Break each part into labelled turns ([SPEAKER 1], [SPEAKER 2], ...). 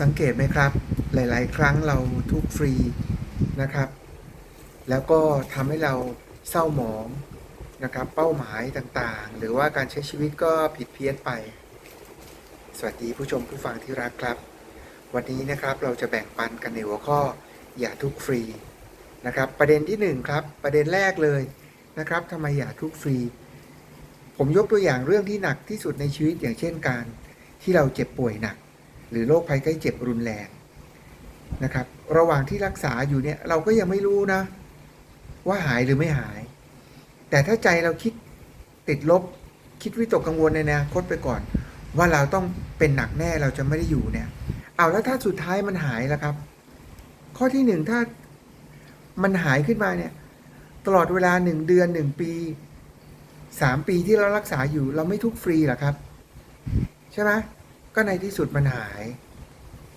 [SPEAKER 1] สังเกตไหมครับ หลาย ๆ ครั้งเราทุกฟรีนะครับ แล้วก็ทำให้เราเศร้าหมองนะครับ เป้าหมายต่างๆ หรือว่าการใช้ชีวิตก็ผิดเพี้ยนไป สวัสดีผู้ชมผู้ฟังที่รักครับ วันนี้นะครับเราจะแบ่งปันกันในหัวข้ออย่าทุกฟรีนะครับ ประเด็นที่หนึ่งครับ ประเด็นแรกเลยนะครับทำไมอย่าทุกฟรี ผมยกตัวอย่างเรื่องที่หนักที่สุดในชีวิตอย่างเช่นการที่เราเจ็บป่วยหนัก หรือโรคภัยไข้เจ็บรุนแรงนะครับ ระหว่างที่รักษาอยู่เนี่ยเราก็ยังไม่รู้นะ ว่าหายหรือไม่หาย แต่ถ้าใจเราคิดติดลบ คิดวิตกกังวลในอนาคตไปก่อน ว่าเราต้องเป็นหนักแน่เราจะไม่ได้อยู่เนี่ย เอาแล้วถ้าสุดท้ายมันหายแล้วครับ ข้อที่หนึ่งถ้ามันหายขึ้นมาเนี่ย ตลอดเวลาหนึ่งเดือนหนึ่งปีสามปีที่เรารักษาอยู่ เราไม่ทุกฟรีหรอครับ ใช่ไหม ก็ในที่สุดมันหาย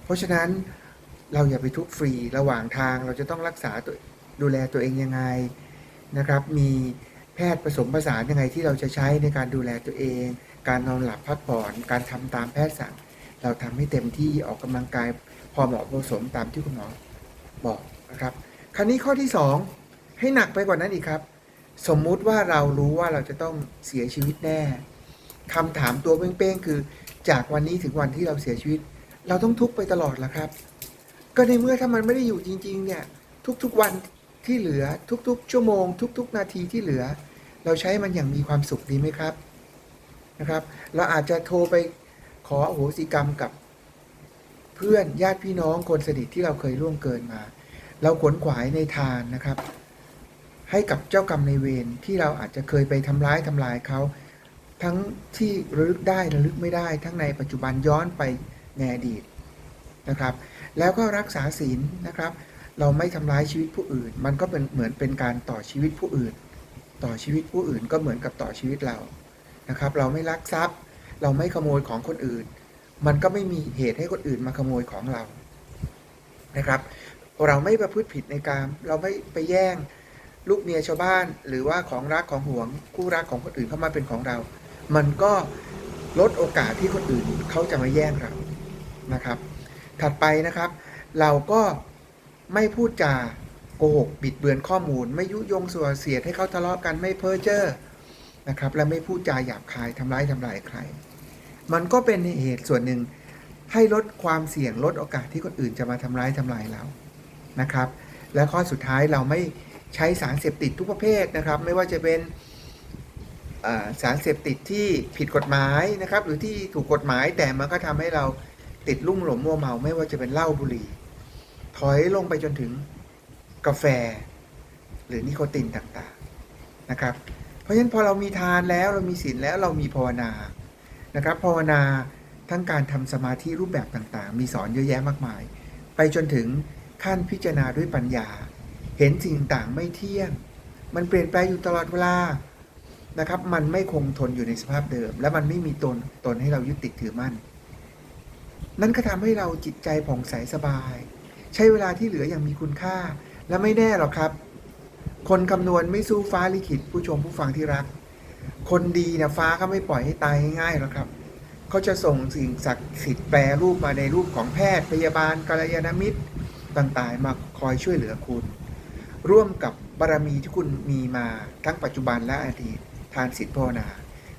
[SPEAKER 1] เพราะฉะนั้นเราอย่าไปทุกฟรีระหว่างทางเราจะต้องรักษาตัวดูแลตัวเองยังไงนะครับ มีแพทย์ผสมผสานยังไงที่เราจะใช้ในการดูแลตัวเอง การนอนหลับพักผ่อน การทำตามแพทย์สั่ง เราทำให้เต็มที่ออกกำลังกายพอเหมาะพอสมตามที่คุณหมอบอกนะครับ คราวนี้ข้อที่สองให้หนักไปกว่านั้นอีกครับ สมมุติว่าเรารู้ว่าเราจะต้องเสียชีวิตแน่คำถามตัวเป้งๆคือ จากวันนี้ถึงวันที่เราเสียชีวิต เราต้องทุกข์ไปตลอดละครับ ก็ในเมื่อถ้ามันไม่ได้อยู่จริง ๆ เนี่ย ทุกๆวันที่เหลือทุกๆ ชั่วโมง ทุก ๆ นาทีที่เหลือ เราใช้มันอย่างมีความสุขดีไหมครับนะครับ เราอาจจะโทรไปขอโหสิกรรมกับเพื่อนญาติพี่น้องคนสนิทที่เราเคยล่วงเกินมา เราขวนขวายในทานนะครับ ให้กับเจ้ากรรมในเวรที่เราอาจจะเคยไปทำร้ายทำลายเขา ทั้งที่ระลึกได้ระลึกไม่ได้ ทั้งในปัจจุบันย้อนไปในอดีตนะครับ แล้วก็รักษาศีลนะครับ เราไม่ทำร้ายชีวิตผู้อื่น มันก็เป็นเหมือนเป็นการต่อชีวิตผู้อื่น ต่อชีวิตผู้อื่นก็เหมือนกับต่อชีวิตเรานะครับ เราไม่ลักทรัพย์ เราไม่ขโมยของคนอื่น มันก็ไม่มีเหตุให้คนอื่นมาขโมยของเรานะครับ เราไม่ประพฤติผิดในการเราไม่ไปแย่งลูกเมียชาวบ้าน หรือว่าของรักของห่วงคู่รักของคนอื่นเข้ามาเป็นของเรา มันก็ลดโอกาสที่คนอื่นเขาจะมาแย่งเรานะครับ ถัดไปนะครับ เราก็ไม่พูดจาโกหกบิดเบือนข้อมูล ไม่ยุยงส่วเสียดให้เขาทะเลาะกันไม่เพ้อเจ้อนะครับ และไม่พูดจาหยาบคายทำร้ายทำลายใคร มันก็เป็นเหตุส่วนหนึ่งให้ลดความเสี่ยงลดโอกาสที่คนอื่นจะมาทำร้ายทำลายเรานะครับ และข้อสุดท้ายเราไม่ใช้สารเสพติดทุกประเภทนะครับ ไม่ว่าจะเป็น สารเสพติดที่ผิดกฎหมายนะครับ หรือที่ถูกกฎหมายแต่มันก็ทำให้เราติดลุ่มหลงมัวเมาไม่ว่าจะเป็นเหล้าบุหรี่ ถอยลงไปจนถึงกาแฟ หรือนิโคตินต่างๆนะครับ เพราะฉะนั้นพอเรามีทานแล้วเรามีศีลแล้วเรามีภาวนานะครับภาวนาทั้งการทำสมาธิรูปแบบต่างๆ มีสอนเยอะแยะมากมาย ไปจนถึงขั้นพิจารณาด้วยปัญญา เห็นสิ่งต่างไม่เที่ยง มันเปลี่ยนแปลงอยู่ตลอดเวลา นะครับ มันไม่คงทนอยู่ในสภาพเดิม และมันไม่มีตนตนให้เรายึดติดถือมั่น นั่นก็ทำให้เราจิตใจผ่องใสสบาย ใช้เวลาที่เหลืออย่างมีคุณค่า และไม่แน่หรอกครับ คนคำนวณไม่สู้ฟ้าลิขิตผู้ชมผู้ฟังที่รัก คนดีนะฟ้าก็ไม่ปล่อยให้ตายง่ายหรอกครับเขาจะส่งสิ่งศักดิ์สิทธิ์แปรรูปมาในรูปของแพทย์พยาบาลกัลยาณมิตรต่างๆ มาคอยช่วยเหลือคุณ ร่วมกับบารมีที่คุณมีมาทั้งปัจจุบันและอดีต ทานศีลภาวนา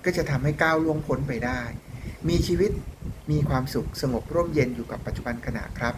[SPEAKER 1] ก็จะทำให้ก้าวล่วงพ้นไปได้ มีชีวิตมีความสุขสงบร่มเย็นอยู่กับปัจจุบันขณะครับ